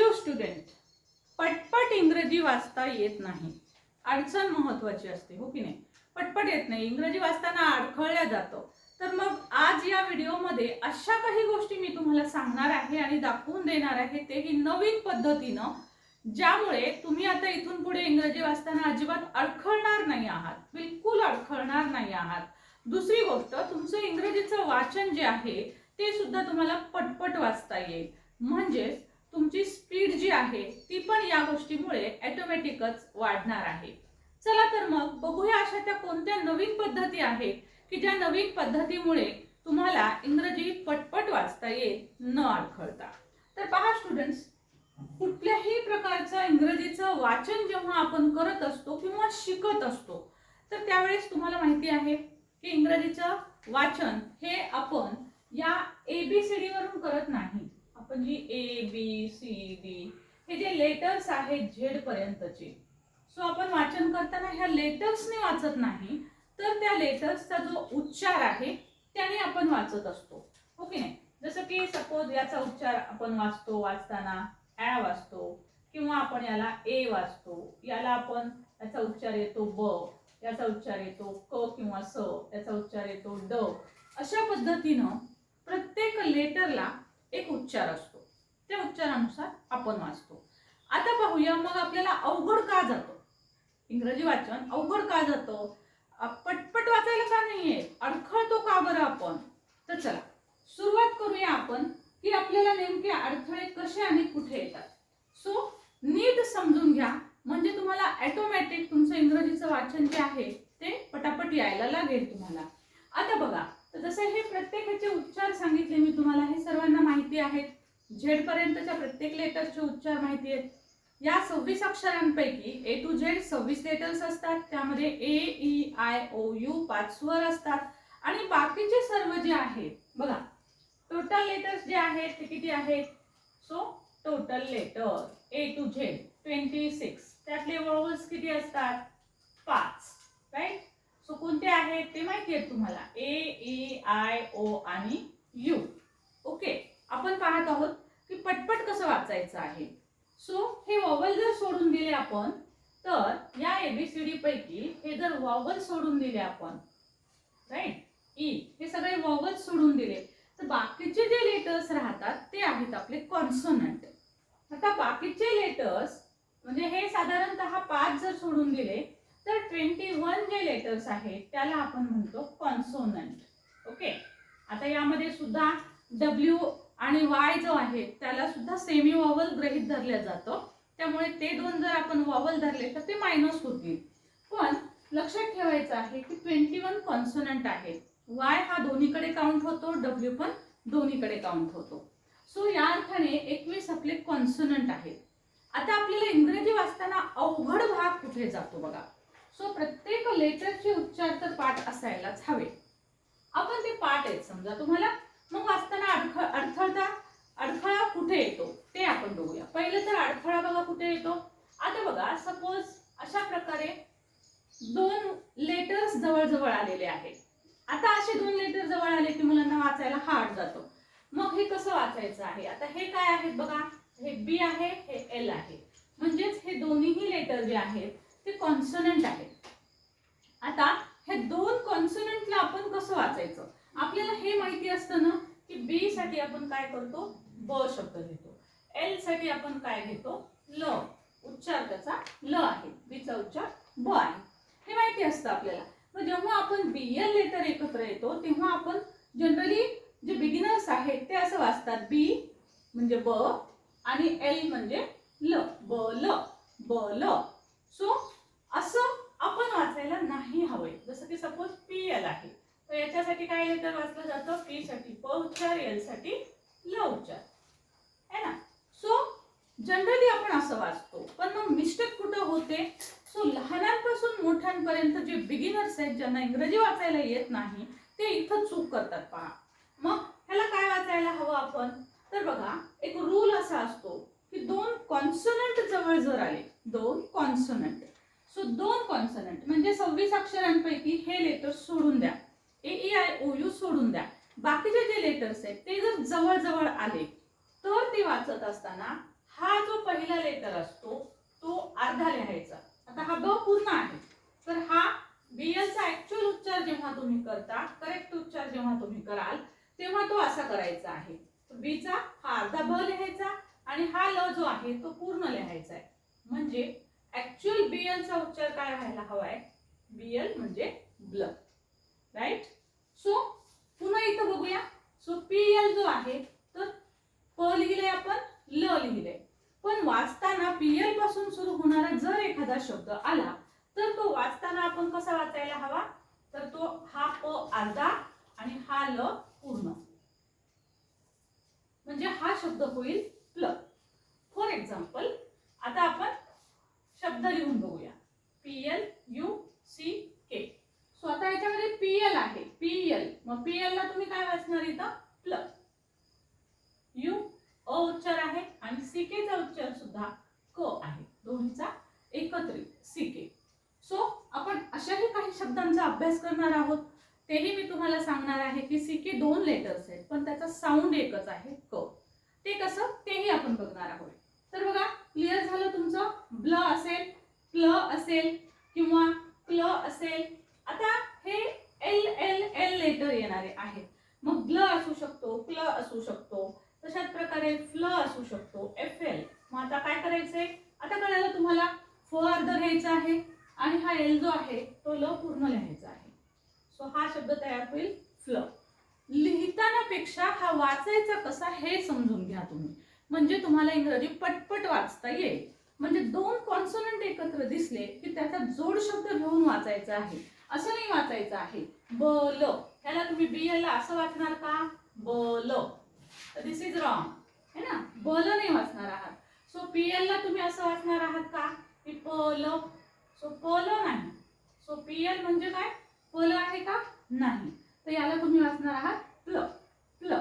Hello student पटपट इंग्रजी वाचता येत नाही. अडचण महत्वाची असते हो की नाही? पटपट येत नाही. इंग्रजी वाचताना अडखळल्या जातो. तर मग आज या व्हिडिओमध्ये अशा काही गोष्टी मी तुम्हाला सांगणार आहे आणि दाखवून देणार आहे तेही नवीन पद्धतीनं ज्यामुळे तुम्ही आता इथून पुढे इंग्रजी वाचताना अजिबात अडखळणार नाही आहात. बिलकुल अडखळणार नाही आहात. दुसरी गोष्ट तुमचं इंग्रजीचं वाचन जे आहे ते सुद्धा तुम्हाला पटपट वाचता येईल. म्हणजेच तुमची स्पीड जी आहे ती पण या गोष्टीमुळे ऑटोमॅटिकच वाढणार आहे. चला तर मग बघूया अशा त्या कोणत्या नवीन पद्धती आहेत की ज्या नवीन पद्धतीमुळे तुम्हाला इंग्रजी पटपट वाचता येईल न अडखळता तर पहा स्टुडंट्स कुठल्याही प्रकारचं इंग्रजीचं वाचन जेव्हा आपण करत असतो किंवा शिकत असतो तर त्यावेळेस तुम्हाला माहिती आहे की इंग्रजीचं वाचन हे आपण या एबीसीडी वरून करत नाही. आपण जी ए बी सी डी हे जे लेटर्स आहेत झेड पर्यंतचे. सो आपण वाचन करताना ह्या लेटर्सने वाचत नाही तर त्या लेटर्सचा जो उच्चार आहे त्याने आपण वाचत असतो. ओके नाही? जसं की सपोज याचा उच्चार आपण वाचतो वाचताना ॲ वाचतो किंवा आपण याला ए वाचतो. याला आपण याचा उच्चार येतो ब याचा उच्चार येतो क किंवा स याचा उच्चार येतो ड. अशा पद्धतीनं प्रत्येक लेटरला एक उच्चार असतो. त्या उच्चारानुसार आपण वाचतो. आता पाहूया मग आपल्याला अवघड का जातो? इंग्रजी वाचन अवघड का जातं? पटपट वाचायला का नाहीये? अडखळतो का बरं आपण? तर चला सुरुवात करूया आपण की आपल्याला नेमके अडथळे कसे आणि कुठे येतात. सो नीट समजून घ्या. म्हणजे तुम्हाला ऑटोमॅटिक तुमचं इंग्रजीचं वाचन जे आहे ते पटापट यायला लागेल तुम्हाला. आता बघा तर जसे हे प्रत्येकाचे उच्चार सांगितले मी तुम्हाला हे सर्वांना माहिती आहेत. झेड पर्यंतच्या प्रत्येक लेटर्सचे उच्चार माहिती आहेत. या सव्वीस अक्षरांपैकी ए टू झेड सव्वीस लेटर्स असतात. त्यामध्ये A E I O U पाच स्वर असतात. आणि बाकीचे सर्व जे आहेत बघा टोटल लेटर्स जे आहेत ते किती आहेत? So total letter A to Z twenty six त्यातले वॉवल्स किती असतात? पाच. राईट सो कोणते आहेत? ते माहिती आहेत तुम्हाला. ए ई आय ओ आणि यू ओके आपण पाहत आहोत की पटपट कसं वाचायचं आहे? सो हे वॉवल जर सोडून दिले आपण तर या एबीसीडी पैकी हे जर वॉवल सोडून दिले आपण राईट ई e, हे सगळे वॉवल सोडून दिले. तर बाकीचे जे लेटर्स राहतात ते आहेत आपले कॉन्सोनंट आता बाकीचे लेटर्स म्हणजे हे साधारणतः पाच जर सोडून दिले तर ट्वेंटी वन जे लेटर्स आहेत त्याला आपण म्हणतो कॉन्सोनंट ओके आता यामध्ये सुद्धा डब्ल्यू आणि वाय जो आहे त्याला सुद्धा सेमी वॉवल ग्रहित धरलं जातं. त्यामुळे ते दोन जर आपण वॉवल धरले तर ते मायनस होतील. पण लक्षात ठेवायचं आहे की ट्वेंटी वन कॉन्सोनंट आहे. वाय हा दोन्हीकडे काउंट होतो डब्ल्यू पण दोन्हीकडे काउंट होतो. सो या अर्थाने एकवीस आपले कॉन्सोनंट आहेत आता आपल्याला इंग्रजी वाचताना अवघड भाग कुठे जातो बघा. सो प्रत्येक लेटरचे उच्चार तर पाठ असायलाच हवे. आपण ते पाठ आहेत समजा. तुम्हाला मग वाचताना अडख अडथळता अडथळा कुठे येतो ते आपण बघूया. पहिलं तर अडथळा बघा कुठे येतो? आता बघा सपोज अशा प्रकारे दोन लेटर्स जवळजवळ आलेले आहेत. आता असे दोन लेटर जवळ आले की मुलांना वाचायला हार्ड जातो. मग हे कसं वाचायचं आहे? आता हे काय आहेत बघा? हे बी आहे हे एल आहे. म्हणजेच हे दोन्हीही लेटर जे आहेत ते कॉन्सोनंट आहेत. आता हे दोन कॉन्सोनंटला आपण कसं वाचायचं? आपल्याला हे माहिती असतं ना की बी साठी आपण काय करतो? ब शब्द घेतो. एलसाठी आपण काय घेतो? ल. उच्चार त्याचा ल आहे. बीचा उच्चार ब आहे. हे माहिती असतं आपल्याला. मग जेव्हा आपण बी एल लेटर एकत्र येतो तेव्हा आपण जनरली जे बिगिनर्स आहेत ते असं वाचतात. बी म्हणजे ब आणि एल म्हणजे ल. ब ल. ब ल. सो असं आपण वाचायला नाही हवंय जसं की सपोज पी एल आहे तर याच्यासाठी काय लेटर वाचलं जातं? पी साठी प उच्चार एलसाठी ल उच्चार. है ना? सो जनरली आपण असं वाचतो. पण मग मिस्टेक कुठं होते? सो लहानांपासून मोठ्यांपर्यंत जे बिगिनर्स आहेत ज्यांना इंग्रजी वाचायला येत नाही ते इथं चूक करतात पहा. मग ह्याला काय वाचायला हवं आपण? तर बघा एक रूल असा असतो की दोन कॉन्सनंट जवळ जर आले दोन कॉन्सनंट सो दोन कॉन्सनंट म्हणजे सव्वीस अक्षरांपैकी हे लेटर सोडून द्या. A E I O U सोडून द्या. बाकीचे जे लेटर्स आहेत ते जर जवळजवळ आले तर ते वाचत असताना हा जो पहिला लेटर असतो तो अर्धा लिहायचा. आता हा ब पूर्ण आहे. तर हा BL चा ऍक्च्युअल उच्चार जेव्हा तुम्ही करता करेक्ट उच्चार जेव्हा तुम्ही कराल तेव्हा तो असा करायचा आहे. बी चा हा अर्धा ब लिहायचा आणि हा ल जो आहे तो पूर्ण लिहायचा आहे. म्हणजे ऍक्च्युअल बीएल चा उच्चार काय व्हायला हवाय? बीएल म्हणजे ब्ल राईट सो पुन्हा इथं बघूया सो पीएल जो आहे तर प लिहिले आपण ल लिहिले पण वाचताना पीएलपासून सुरू होणारा जर एखादा शब्द आला तर तो वाचताना आपण कसा वाचायला हवा? तर तो हा प अर्धा आणि हा ल पूर्ण. म्हणजे हा शब्द होईल प्ल फॉर एक्झाम्पल आता आपण शब्द लिहून बघूया. PL U C K so आता याच्यामध्ये पीएल आहे. पीएल मग पीएल ला तुम्ही काय वाचणार इथं प्ल यू अ उच्चार आहे आणि सीके चा उच्चार सुद्धा क आहे दोन्हीचा एकत्रित सीके सो आपण अशाही काही शब्दांचा अभ्यास करणार आहोत तेही मी तुम्हाला सांगणार आहे की सीके दोन लेटर्स आहेत पण त्याचा साऊंड एकच आहे क. ते कसं? तेही आपण बघणार आहोत. तर बघा क्लिअर झालं तुमचं? ब्ल असेल प्ल असेल किंवा क्ल असेल. आता हे एल एल एल लेटर येणारे आहेत. मग ब्ल असू शकतो क्ल असू शकतो. तशाच प्रकारे फ्ल असू शकतो एफ एल. मग आता काय करायचंय? आता कळालं तुम्हाला फ अर्ध घ्यायचं आहे. आणि हा एल जो आहे तो ल पूर्ण लिहायचा आहे. सो हा शब्द तयार होईल फ्ल लिहिताना पेक्षा हा वाचायचा कसा हे समजून घ्या तुम्ही. म्हणजे तुम्हाला इंग्रजी पटपट वाचता येईल. म्हणजे दोन कॉन्सोनंट एकत्र दिसले की त्याचा जोड शब्द घेऊन वाचायचा आहे. असं नाही वाचायचं आहे. ब ल. ह्याला तुम्ही बी एल असं वाचणार का? ब ल. दिस इज रॉंग है ना? ब ल नाही वाचणार आहात. सो पी एल ला तुम्ही असं वाचणार आहात का? की प ल. सो पल नाही. सो पीएल म्हणजे काय? पल आहे का? नाही. तर याला तुम्ही वाचणार आहात प्ल. प्ल.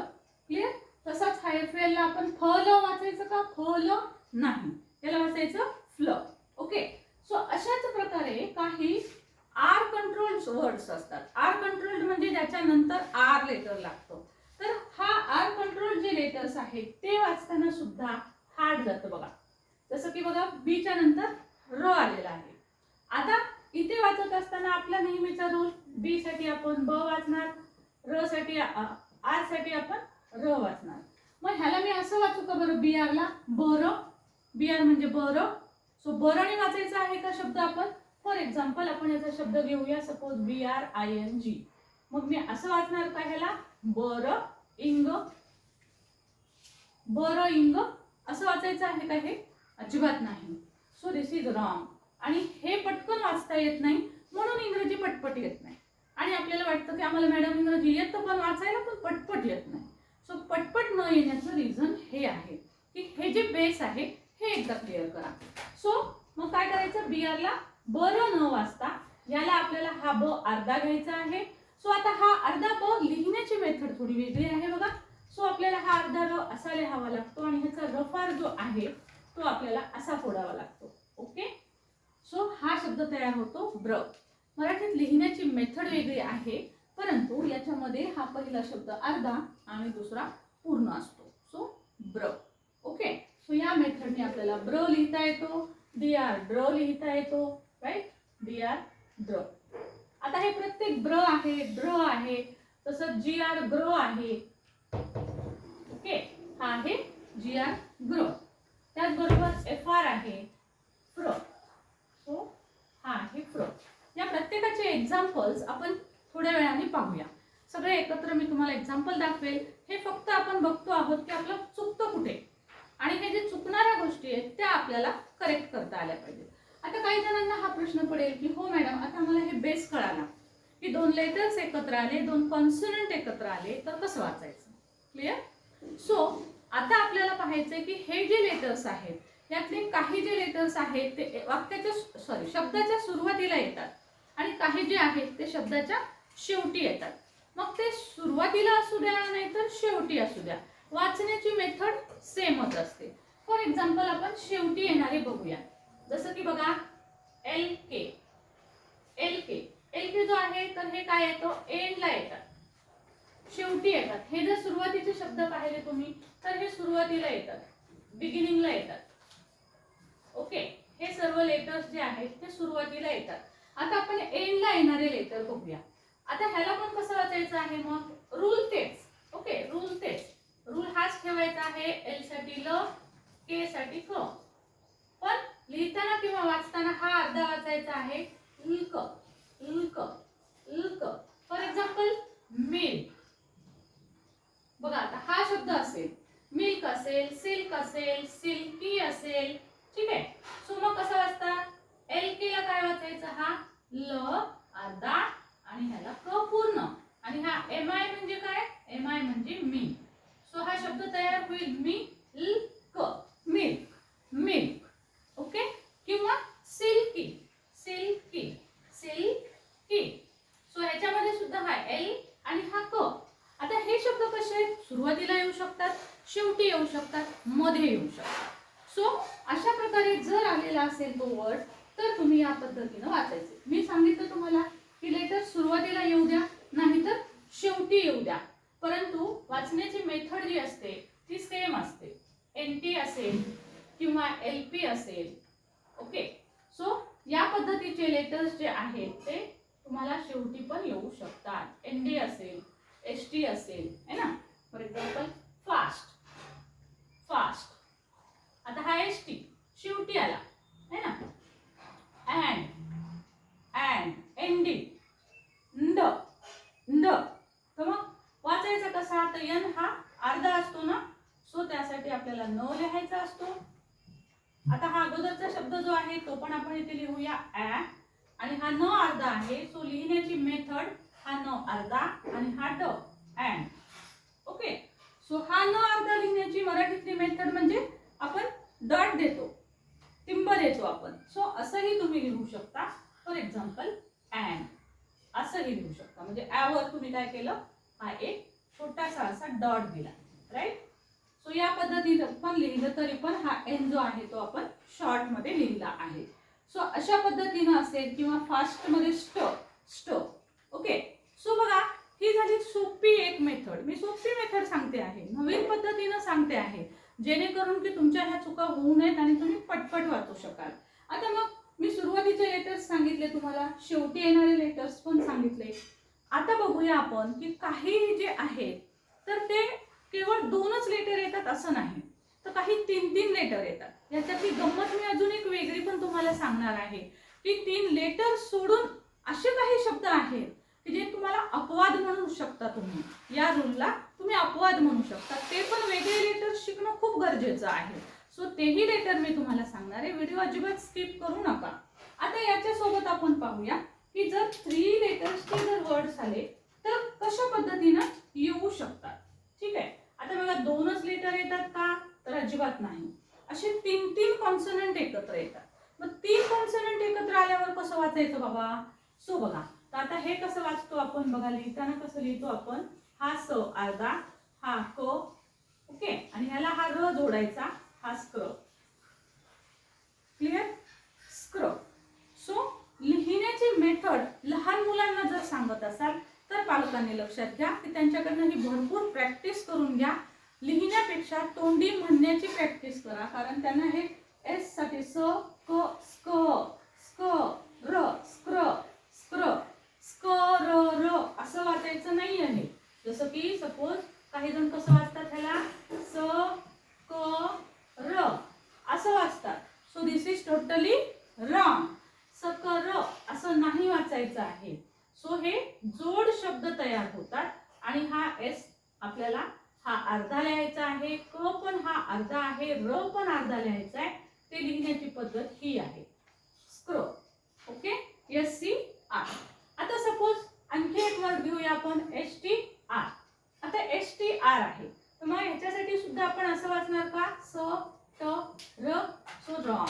क्लिअर तसंच हायफेलला ला आपण फ ल वाचायचं का? फ ल नाही. याला वाचायचं फ्ल. ओके सो अशाच प्रकारे काही आर कंट्रोल्ड वर्ड्स असतात. आर कंट्रोल्ड म्हणजे ज्याच्यानंतर आर लेटर लागतो. तर हा आर कंट्रोल जे लेटर्स आहेत ते वाचताना सुद्धा हार्ड जातं बघा. जसं की बघा बीच्या नंतर र आलेला आहे. आता इथे वाचत असताना आपला नेहमीचा रूल बी साठी आपण ब वाचणार र साठी आरसाठी आपण र वाचणार. मग ह्याला मी असं वाचू का बरं बी आर ला बर बी आर म्हणजे बर सो बरणी वाचायचा आहे का शब्द आपण? फॉर एक्झाम्पल आपण याचा शब्द घेऊया. Suppose B R I N G मग मी असं वाचणार का ह्याला? बर इंग. बर इंग. असं वाचायचं आहे का हे? अजिबात नाही. सो दिस इज रॉंग आणि हे पटकन वाचता येत नाही म्हणून इंग्रजी पटपट येत नाही. आणि आपल्याला वाटतं की आम्हाला मॅडम इंग्रजी येतं पण वाचायला पण पटपट येत नाही. सो पटपट न येण्याचं रिझन हे आहे की हे जे बेस आहे हे एकदा क्लिअर करा. सो मग काय करायचं? बी आरला बरं न वाचता याला आपल्याला हा ब अर्धा घ्यायचा आहे. सो आता हा अर्धा ब लिहिण्याची मेथड थोडी वेगळी आहे बघा. सो आपल्याला हा अर्धा र असा लिहावा लागतो आणि ह्याचा रफार जो आहे तो आपल्याला असा फोडावा लागतो. ओके सो हा शब्द तयार होतो ब्र. मराठीत लिहिण्याची मेथड वेगळी आहे परंतु याच्यामध्ये हा पहिला शब्द अर्धा आणि दुसरा पूर्ण असतो. सो ब्र. ओके सो या मेथडने आपल्याला ब्र लिहिता येतो डी आर ड्र लिहिता येतो राईट डी आर ड्र आता हे प्रत्येक ब्र आहे ड्र आहे तसंच जी आर ग्र आहे. ओके हा आहे जी आर ग्र. त्याचबरोबर एफ आर आहे प्र तो हा आहे फ्र या प्रत्येकाचे एक्झाम्पल्स आपण थोड्या वेळाने पाहूया. सगळे एकत्र मी तुम्हाला एक्झाम्पल दाखवेल. हे फक्त आपण बघतो आहोत की आपलं चुकतं कुठे? आणि हे जे चुकणाऱ्या गोष्टी आहेत त्या आपल्याला करेक्ट करता आल्या पाहिजेत. आता काही जणांना हा प्रश्न पडेल की हो मॅडम आता मला हे बेस कळाला. की दोन लेटर्स एकत्र आले दोन कॉन्सनंट एकत्र आले तर कसं वाचायचं? क्लिअर सो आता आपल्याला पाहायचंय की हे जे लेटर्स आहेत यातले काही जे लेटर्स आहेत ते वाक्याच्या सॉरी शब्दाच्या सुरुवातीला येतात. आणि काही जे आहेत ते शब्दाच्या शेवटी येतात. मग ते सुरुवातीला असू द्या नाहीतर शेवटी असू द्या. वाचण्याची मेथड सेमच असते. फॉर एक्झाम्पल आपण शेवटी येणारे बघूया. जसं की बघा L K L K L K जो आहे तर हे काय येतो? एंडला येतात. शेवटी येतात. हे जर सुरुवातीचे शब्द पाहिले तुम्ही तर हे सुरुवातीला येतात. बिगिनिंगला येतात. ओके हे सर्व लेटर्स जे आहेत ते सुरुवातीला येतात. आता आपण एंडला येणारे लेटर बघूया. आता ह्याला पण कसं वाचायचं आहे मग? रूल तेच. ओके रूल तेच. रूल हाच ठेवायचा आहे एलसाठी ल के साठी क. पण लिहिताना किंवा वाचताना हा अर्धा वाचायचा आहे ilk ilk ilk for example milk बघा आता हा शब्द असेल. मिल्क असेल सिल्क असेल सिल्की असेल ठीक आहे. सो मग कसं वाचतात एल के ला काय वाचायचं? हा ल अर्धा आणि ह्याला क पूर्ण. आणि हा एम आय म्हणजे काय? एम आय म्हणजे मी. सो हा शब्द तयार होईल मी ल क. मिल्क मिल्क ओके किंवा सिल्की सिल्की सिल्की सो ह्याच्यामध्ये सुद्धा हा एल आणि हा क. आता हे शब्द कसे? आहेत सुरुवातीला येऊ शकतात शेवटी येऊ शकतात मध्ये येऊ शकतात. सो अशा प्रकारे जर आलेला असेल तो वर्ड तर तुम्ही या पद्धतीनं वाचायचे. मी सांगितलं तुम्हाला की लेटर सुरुवातीला येऊ द्या नाहीतर शेवटी येऊ द्या. परंतु वाचण्याची मेथड जी असते ती सेम असते. एन टी असेल किंवा एल पी असेल. ओके सो या पद्धतीचे लेटर्स जे आहेत ते तुम्हाला शेवटी पण येऊ शकतात. एन डी असेल एस टी असेल है ना? फॉर एक्झाम्पल फास्ट फास्ट आता हा एस टी शेवटी आला है ना? अँड अँड एन डी ड ड तर मग वाचायचा कसा? तर यन हा अर्धा असतो ना? सो त्यासाठी आपल्याला न लिहायचा असतो. आता हा अगोदरचा शब्द जो आहे तो पण आपण इथे लिहूया ॲ आणि हा न अर्धा आहे सो लिहिण्याची मेथड हा न अर्धा आणि हा ड अँड ओके सो हा न अर्धा लिहिण्याची मराठीतली मेथड म्हणजे आपण डट देतो टिंब देतो आपण. सो असंही तुम्ही लिहू शकता. फॉर एक्झाम्पल अँड असंही लिहू शकता. म्हणजे ॲवर तुम्ही काय केलं? हा एक छोटासा असा डॉट दिला. राईट सो या पद्धतीनं पण लिहिलं तरी पण हा एन जो आहे तो आपण शॉर्टमध्ये लिहिला आहे. सो अशा पद्धतीनं असेल किंवा फास्टमध्ये स्ट स्ट. ओके सो बघा ही झाली सोपी एक मेथड मी सोपी मेथड सांगते आहे. नवीन पद्धतीनं सांगते आहे. जेणेकरून की तुमच्या ह्या चुका होऊ नयेत आणि तुम्ही पटपट वाचू शकाल. आता मग मी सुरुवातीचे लेटर्स सांगितले तुम्हाला शेवटी येणारे लेटर्स पण सांगितले. आता बघूया आपण की काही जे आहेत तर ते केवळ दोनच लेटर येतात असं नाही. तर काही तीन तीन लेटर येतात. याच्यातली गंमत मी अजून एक वेगळी पण तुम्हाला सांगणार आहे. की तीन लेटर सोडून असे काही शब्द आहेत की जे तुम्हाला अपवाद म्हणू शकता तुम्ही. या रूलला तुम्ही अपवाद म्हणू शकता. ते पण वेगळे लेटर शिकणं खूप गरजेचं आहे. सो तेही लेटर मी तुम्हाला सांगणार आहे. व्हिडिओ अजिबात स्किप करू नका. आता याच्यासोबत आपण पाहूया की जर थ्री लेटर्सचे जर वर्ड्स आले तर कशा पद्धतीनं येऊ शकतात? ठीक आहे? आता बघा दोनच लेटर येतात का? तर अजिबात नाही. असे तीन तीन कॉन्सनंट एकत्र येतात. मग तीन कॉन्सनंट एकत्र आल्यावर कसं वाचायचं बाबा? सो बघा. तर आता हे कसं वाचतो आपण? बघा लिहिताना कसं लिहितो आपण? हा स अर्धा हा क ओके. आणि ह्याला हा र जोडायचा हा स्क्र क्लिअर स्क्र सो लिहिण्याची मेथड लहान मुलांना जर सांगत असाल तर पालकांनी लक्षात घ्या की त्यांच्याकडनं ही भरपूर प्रॅक्टिस करून घ्या. लिहिण्यापेक्षा तोंडी म्हणण्याची प्रॅक्टिस करा कारण त्यांना हे एससाठी स क स्क स्क र स्क्र स्क्र स्क र र असं वाचायचं नाही आहे जसं की सपोज काही जण कसं वाचतात ह्याला स क र असं वाचतात so this is totally wrong सकर असं नाही वाचायचं आहे सो हे जोड शब्द तयार होतात आणि हा एस आपल्याला हा अर्धा लिहायचा आहे क पण हा अर्धा आहे र पण अर्धा लिहायचा आहे ते लिहिण्याची पद्धत ही आहे स्क्रो ओके एस सी आर आता सपोज आणखी एक वर्ड घेऊया आपण एस टी आर आता एस आहे. तर मग याच्यासाठी सुद्धा आपण असं वाचणार का? स ट र सो रॉम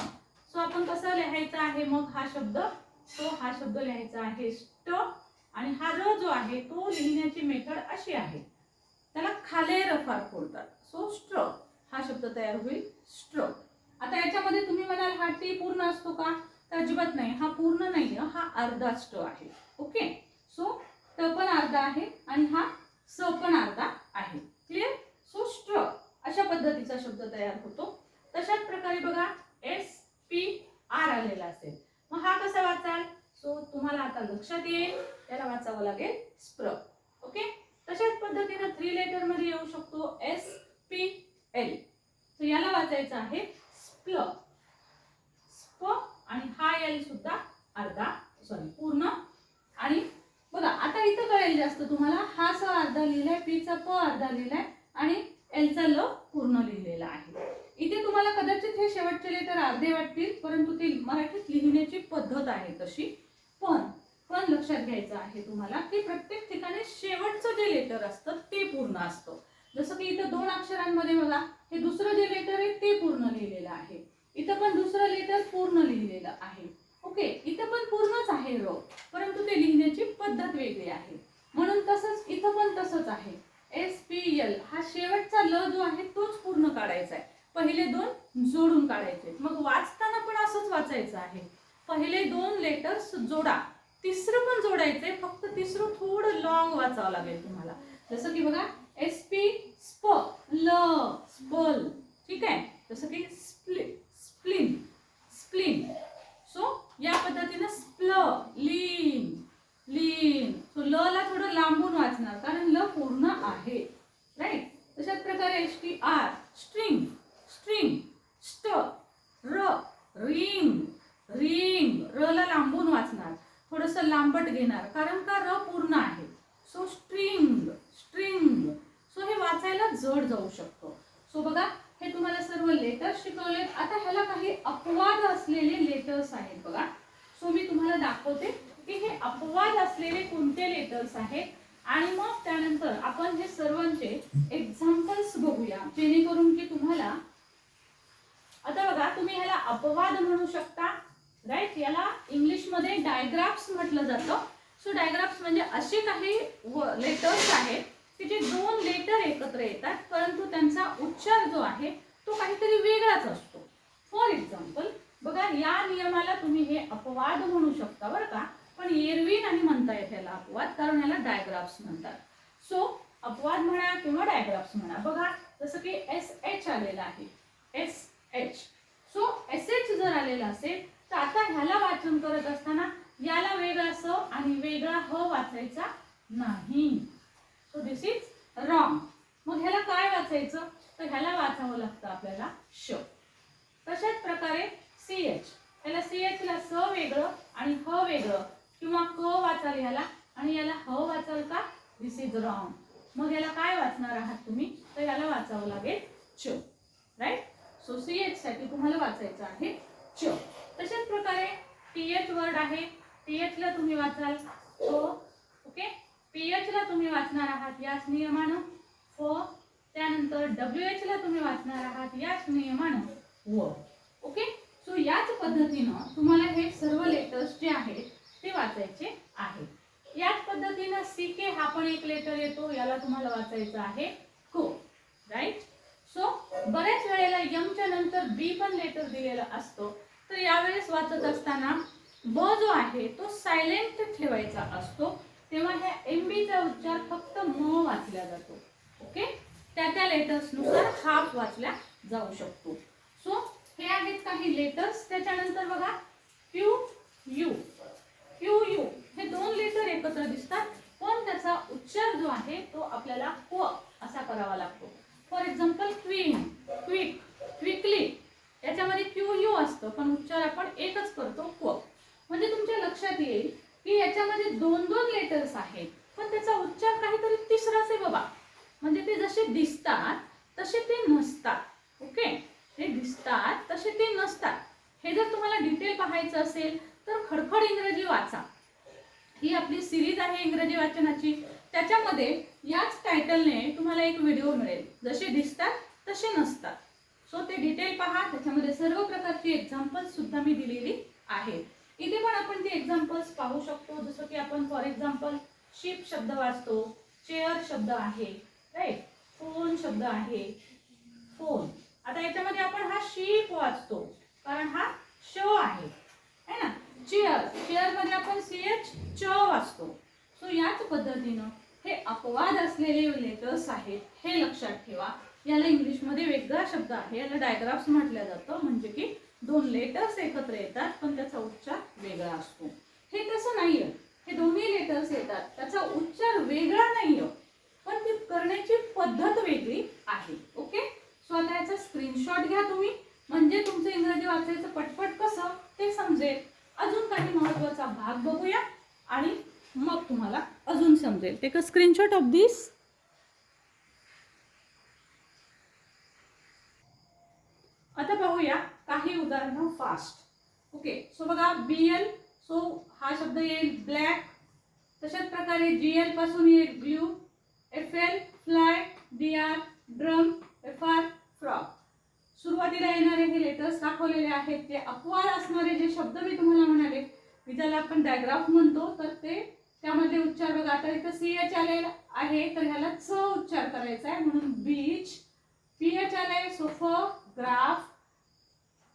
सो आपण कसं लिहायचं आहे? मग हा शब्द तो हा शब्द लिहायचा आहे स्ट आणि हा र जो आहे तो लिहिण्याची मेथड अशी आहे. त्याला खाले रफार बोलतात. सो स्ट्र हा शब्द तयार होईल स्ट्र आता याच्यामध्ये तुम्ही म्हणाल हा टी पूर्ण असतो का? तर अजिबात नाही. हा पूर्ण नाही हा अर्धा स्ट्र आहे. ओके? सो ट पण अर्धा आहे आणि हा स पण अर्धा आहे. क्लिअर सो स्ट्र अशा पद्धतीचा शब्द तयार होतो. तशाच प्रकारे बघा एस पी आर आलेला असेल. मग हा कसा वाचाल? सो तुम्हाला आता लक्षात येईल. त्याला वाचावं लागेल स्प्र. ओके तशाच पद्धतीनं थ्री लेटरमध्ये येऊ शकतो एस पी एल तर याला वाचायचं आहे स्प्ल स्प आणि हा एल सुद्धा अर्धा सॉरी पूर्ण आणि बघा आता इथं कळेल जास्त तुम्हाला हा स अर्धा लिहिलाय पीचा प अर्धा लिहिलाय आणि एलचा ल पूर्ण लिहिलेला आहे. इथे तुम्हाला कदाचित हे शेवटचे लेटर अर्धे वाटतील परंतु ते मराठीत लिहिण्याची पद्धत आहे तशी. पण पण लक्षात घ्यायचं आहे तुम्हाला की प्रत्येक ठिकाणी शेवटचं जे लेटर असतं ते पूर्ण असतं. जसं की इथं दोन अक्षरांमध्ये बघा हे दुसरं जे लेटर आहे ते पूर्ण लिहिलेलं आहे. इथं पण दुसरं लेटर पूर्ण लिहिलेलं आहे. ओके इथं पण पूर्णच आहे र परंतु ते लिहिण्याची पद्धत वेगळी आहे. म्हणून तसंच इथं पण तसंच आहे. एस पी एल हा शेवटचा ल जो आहे तोच पूर्ण काढायचा आहे. पहिले दोन जोडून काढायचे. मग वाचताना पण असंच वाचायचं आहे. पहिले दोन लेटर्स जोडा. तिसरं पण जोडायचंय फक्त तिसरं थोडं लॉंग वाचावं लागेल तुम्हाला. जसं की बघा एस पी स्प ल स्पल. ठीक आहे? जसं की स्प्लि स्प्लिन स्प्लिन सो या पद्धतीनं स्प्ल लीन लीन. सो ल ला थोडं लांबून वाचणार कारण ल पूर्ण आहे. राईट तशाच प्रकारे S T R string string स्ट र रिंग रिंग र ला लांबून वाचणार थोडंसं लांबट घेणार कारण का र पूर्ण आहे. सो स्ट्रिंग स्ट्रिंग सो हे वाचायला जड जाऊ शकतो. सो बघा हे तुम्हाला सर्व लेटर्स शिकवले आता ह्याला काही अपवाद असलेले लेटर्स आहेत बघा. सो मी तुम्हाला दाखवते की हे अपवाद असलेले कोणते लेटर्स आहेत. आणि मग त्यानंतर आपण हे सर्वांचे एक्झाम्पल्स बघूया. जेणेकरून की तुम्हाला आता बघा तुम्ही ह्याला अपवाद म्हणू शकता. राईट याला इंग्लिशमध्ये डायग्राफ्स म्हटलं जातं. सो डायग्राफ्स म्हणजे असे काही लेटर्स आहेत की जे दोन लेटर एकत्र येतात परंतु त्यांचा उच्चार जो आहे तो काहीतरी वेगळाच असतो. फॉर एक्झाम्पल बघा या नियमाला तुम्ही हे अपवाद म्हणू शकता बरं का पण एरवी नाही म्हणता येत ह्याला अपवाद कारण याला डायग्राफ्स म्हणतात. सो अपवाद म्हणा किंवा डायग्राफ्स म्हणा बघा जसं की एस एच आलेला आहे. S H so S H जर आलेला असेल तर आता ह्याला वाचन करत असताना याला वेगळा स आणि वेगळा ह वाचायचा नाही. सो दिस इज रॉंग मग ह्याला काय वाचायचं? तर ह्याला वाचावं लागतं आपल्याला श. तशाच प्रकारे सी एच ह्याला सी एच ला स वेगळं आणि ह वेगळं किंवा क वाचाल ह्याला आणि याला ह वाचाल का? दिस इज रॉंग मग याला काय वाचणार आहात तुम्ही? तर याला वाचावं लागेल च. राईट सो सी एच साठी तुम्हाला वाचायचं आहे च. तशाच प्रकारे टी एच वर्ड आहे. टी एच ला तुम्ही वाचाल सो ओके पीएच ला तुम्ही वाचणार आहात याच नियमानं. फ त्यानंतर डब्ल्यू एच ला तुम्ही वाचणार आहात याच नियमानं. व. ओके? सो याच पद्धतीनं तुम्हाला हे सर्व लेटर्स जे आहेत ते वाचायचे आहेत. याच पद्धतीनं सी के हा पण एक लेटर येतो याला तुम्हाला वाचायचं आहे. को राईट सो बऱ्याच वेळेला यमच्या नंतर बी पण लेटर दिलेला असतो. तर यावेळेस वाचत असताना ब जो आहे तो सायलेंट ठेवायचा असतो. तेव्हा ह्या एम बीचा उच्चार फक्त म वाचला जातो. ओके त्या त्या लेटर्सनुसार हाफ वाचला जाऊ शकतो. सो हे आहेत काही लेटर्स त्याच्यानंतर बघा क्यू यू क्यू यू हे दोन लेटर एकत्र दिसतात. पण त्याचा उच्चार जो आहे तो आपल्याला क असा करावा लागतो. For example queen quick quickly याच्यामध्ये क्यू यू असतं पण उच्चार आपण एकच करतो क्व म्हणजे तुमच्या लक्षात येईल की याच्यामध्ये दोन दोन लेटर्स आहेत पण त्याचा उच्चार काहीतरी तिसराच आहे बाबा म्हणजे ते जसे दिसतात तसे ते नसतात ओके ते दिसतात तसे ते नसतात हे जर तुम्हाला डिटेल पाहायचं असेल तर खडखड इंग्रजी वाचा ही आपली सिरीज आहे इंग्रजी वाचनाची त्याच्यामध्ये याच टायटलने तुम्हाला एक व्हिडिओ मिळेल जसे दिसतात तसे नसतात सो ते डिटेल पहा त्याच्यामध्ये सर्व प्रकारची एक्झाम्पल्स सुद्धा मी दिलेली आहेत इथे पण आपण ती एक्झाम्पल्स पाहू शकतो जसं की आपण फॉर एक्झाम्पल शिप शब्द वाचतो चेअर शब्द आहे राईट फोन शब्द आहे फोन आता याच्यामध्ये आपण हा शीप वाचतो कारण हा श आहे है ना? चेअर चेअरमध्ये आपण सी एच च वाचतो. सो याच पद्धतीनं हे अपवाद असलेले लेटर्स आहेत हे लक्षात ठेवा. याला इंग्लिशमध्ये वेगळा शब्द आहे. याला डायग्राफ्स म्हटलं जातं म्हणजे की दोन लेटर्स एकत्र येतात पण त्याचा उच्चार वेगळा असतो. हे तसं नाहीये. हे दोन्ही लेटर्स येतात. त्याचा उच्चार वेगळा नाहीये. पण ती करण्याची पद्धत वेगळी आहे. ओके सो आता याचा स्क्रीनशॉट घ्या तुम्ही. म्हणजे तुमचं इंग्रजी वाचायचं पटपट कसं ते समजेल. अजून काही महत्त्वाचा भाग बघूया आणि मग तुम्हाला अजून समजेल. Take a screenshot of this आता पाहूया काही उदाहरणं फास्ट ओके सो बघा बी एल सो हा शब्द येईल ब्लॅक. तशाच प्रकारे जी एलपासून येईल blue F L fly D R drum F R frock सुरुवातीला येणारे हे लेटर्स दाखवलेले आहेत. ते अपवाद असणारे जे शब्द मी तुम्हाला म्हणाले मी ज्याला आपण डायग्राफ म्हणतो तर ते त्यामध्ये उच्चार बघा. आता इथं सी एच आलेला आहे तर ह्याला च उच्चार करायचा आहे. म्हणून बीच पी एच आलाय सोफ ग्राफ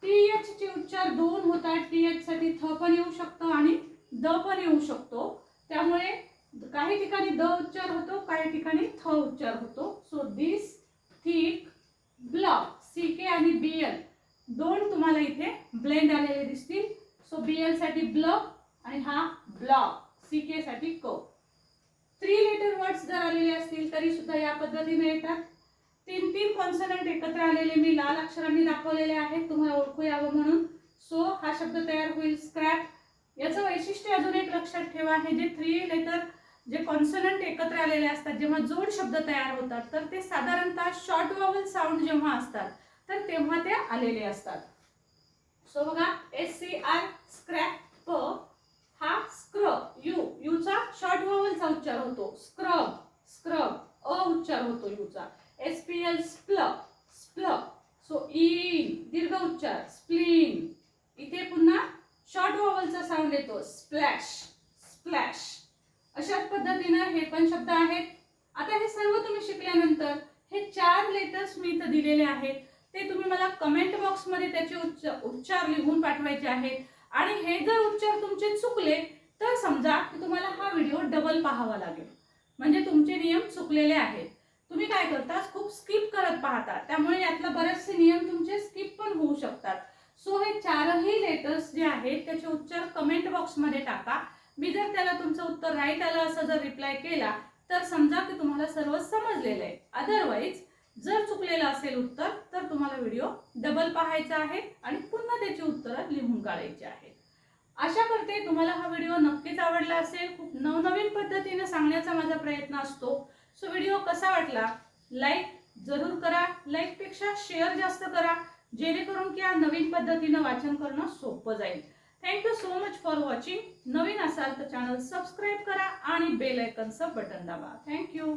टी एच चे उच्चार दोन होतात. टी एच पण येऊ शकतं आणि द पण येऊ शकतो. त्यामुळे काही ठिकाणी द उच्चार होतो काही ठिकाणी थ उच्चार होतो. So this thick block C K आणि बी एल दोन तुम्हाला इथे ब्लेंड आलेले दिसतील. सो बी एलसाठी ब्लॉक आणि हा ब्लॉक सी के साठी क थ्री लेटर वर्ड्स जर आलेले असतील तरी सुद्धा या पद्धतीने येतात. तीन तीन कॉन्सनंट एकत्र आलेले मी लाल अक्षरांनी दाखवलेले आहेत. तुम्हाला ओळखू यावं म्हणून. सो हा शब्द तयार होईल. स्क्रॅप याचं वैशिष्ट्य अजून एक लक्षात ठेवा. हे जे थ्री लेटर जे कॉन्सनंट एकत्र आलेले असतात जेव्हा जोड शब्द तयार होतात तर ते साधारणतः शॉर्ट वॉवल साऊंड जेव्हा असतात तर तेव्हा ते आलेले असतात. सो बघा एस सी आर स्क्रॅप प हा स्क्रब यू यूचा शॉर्ट वॉवलचा उच्चार होतो स्क्रब स्क्रब अ उच्चार होतो यूचा एस पी एल स्प्लक स्प्लक सो इन दीर्घ उच्चार स्प्लीन इथे पुन्हा शॉर्ट वॉवलचा साऊंड येतो स्प्लॅश स्प्लॅश अशाच पद्धतीनं हे पण शब्द आहेत आता हे सर्व तुम्ही शिकल्यानंतर हे चार लेटर्स मी इथं दिलेले आहेत ते तुम्ही मला कमेंट बॉक्समध्ये त्याचे उच्च उच्चार लिहून पाठवायचे आहेत आणि हे जर उच्चार तुमचे चुकले तर समजा की तुम्हाला हा व्हिडिओ डबल पाहावा लागेल म्हणजे तुमचे नियम चुकलेले आहेत तुम्ही काय करता खूप स्किप करत पाहता त्यामुळे यातले बरेचसे नियम तुमचे स्किप पण होऊ शकतात सो हे चारही लेटर्स जे आहेत त्याचे उच्चार कमेंट बॉक्समध्ये टाका. मी जर त्याला तुमचं उत्तर राईट आलं असं जर रिप्लाय केला तर समजा की तुम्हाला सर्व समजलेलं आहे. अदरवाईज जर चुकलेलं असेल उत्तर तर तुम्हाला व्हिडिओ डबल पाहायचा आहे आणि पुन्हा त्याची उत्तरं लिहून काढायची आहेत आशा करते तुम्हाला हा व्हिडिओ नक्कीच आवडला असेल. खूप नवनवीन पद्धतीने सांगण्याचा माझा प्रयत्न असतो. सो व्हिडिओ कसा वाटला? लाईक जरूर करा. लाईकपेक्षा शेअर जास्त करा. जेणेकरून की या नवीन पद्धतीनं वाचन करणं सोपं जाईल. Thank you so much for watching नवीन असाल तर चॅनल सबस्क्राईब करा आणि बेल आयकनचं बटन दाबा. Thank you